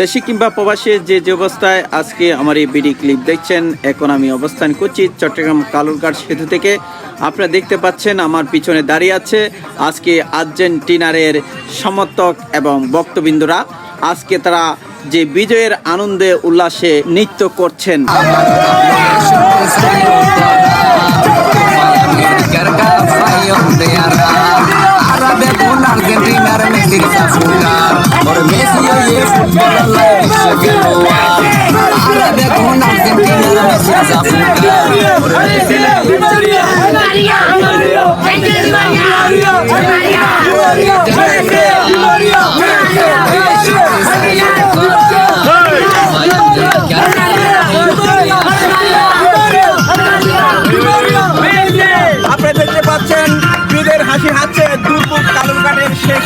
দেশি কিংবা প্রবাসী যে যে অবস্থায় আজকে আমার এই বিডি ক্লিপ দেখছেন, এখন আমি অবস্থান করছি চট্টগ্রাম কালুরঘাট সেতু থেকে। আপনারা দেখতে পাচ্ছেন আমার পিছনে দাঁড়িয়ে আছে আজকে আর্জেন্টিনারের সমর্থক এবং ভক্তবৃন্দরা। আজকে তারা যে বিজয়ের আনন্দে, উল্লাসে নৃত্য করছেন। con আপনারা দেখতে পাচ্ছেন বিদের হাসি হাসছে দুর্ভোগ কালুরঘাটের শেষ